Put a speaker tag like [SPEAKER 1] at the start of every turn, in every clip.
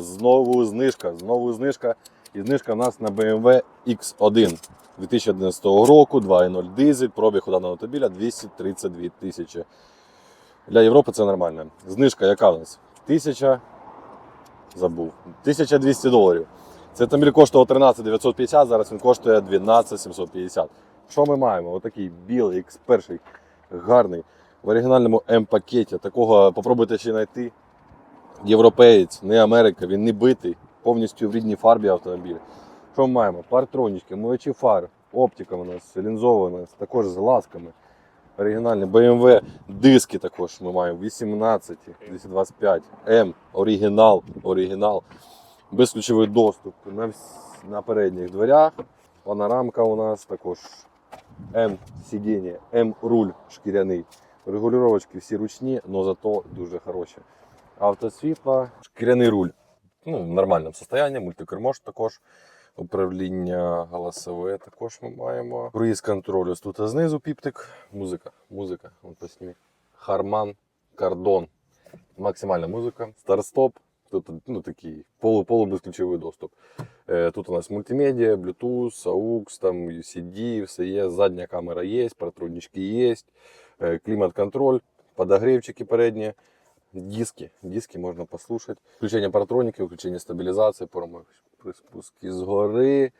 [SPEAKER 1] Знову знижка, знову знижка. І знижка у нас на BMW X1 2011 року, 2.0 дизель, пробіг у даного автомобіля 232 тисячі. Для Європи це нормально. Знижка яка у нас? 1000, забув, 1200 доларів. Це автомобіль коштував 13 950, зараз він коштує 12 750. Що ми маємо? Отакий білий X1, гарний, в оригінальному М-пакеті. Такого попробуйте ще знайти. Європеєць, не Америка, він не битий, повністю в рідній фарбі автомобіль. Що ми маємо? Партронічки, мовичі фар, оптика у нас лінзована, також з глазками. Оригінальні BMW диски також ми маємо 18, 225, М, оригінал, оригінал. Безключовий доступ на, на передніх дверях. Панорамка у нас також М сидіння, М руль шкіряний. Регулювачки всі ручні, але зато дуже хороші. Автосвітло, шкіряний руль. Ну, в нормальному стані, мультикермош також. Управління голосове також ми маємо. Круїз контроль ось тут знизу піптик. Музика. Музика. От поснімі. Харман, кардон. Максимальна музика. Старт-стоп. Тут ну, такий полу, полубезключовий доступ. Е, Тут у нас мультимедіа, Bluetooth, AUX, там UCD, все є. Задня камера є, паратронички є, е, клімат-контроль, подогрівчики передні. Диски, диски послухати. Включення паратроніки, включення стабілізації, промах приспуски згори,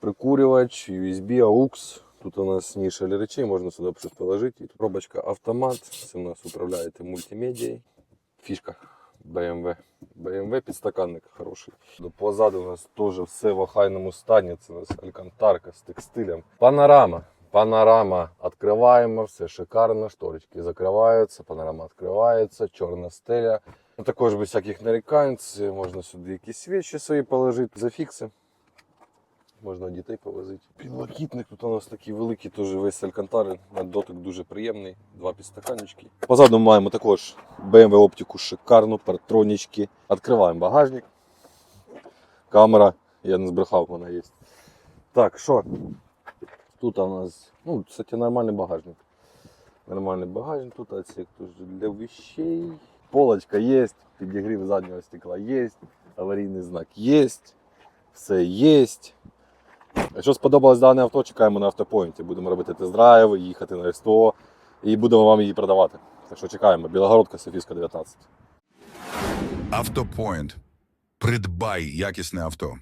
[SPEAKER 1] прикурювач, USB, AUX. Тут у нас нішель речей, можна сюди щось положити. І Пробочка автомат. Це у нас управляєте мультимедією. Фішка BMW. BMW підстаканник хороший. Позаду у нас теж все в охайному стані. Це у нас алькантарка з текстилем. Панорама. Панорама открываємо, все шикарно, шторочки закриваються, панорама відкривається, чорна стеля. Ну, Також без всяких нарікань, можна сюди якісь свічі свої положити, зафікси. Можна дітей повозити. Підлокітник тут у нас такий великий, теж весь алькантар, на дотик дуже приємний. Два підстаканчики. Позаду ми маємо також BMW оптику шикарну, партронічки. Відкриваємо багажник. Камера, я не збрехав, вона є. Так, що? Тут у нас, ну, кстати, нормальний багажник. Нормальний багажник, тут отсек для вещей. Полочка є, підігрів заднього стекла є, аварійний знак є, все є. Якщо сподобалось дане авто, чекаємо на автопоінті. Будемо робити тест-драйви, їхати на СТО і будемо вам її продавати. Так що чекаємо. Білогородка, Софійська, 19.
[SPEAKER 2] Автопоінт. Придбай якісне авто.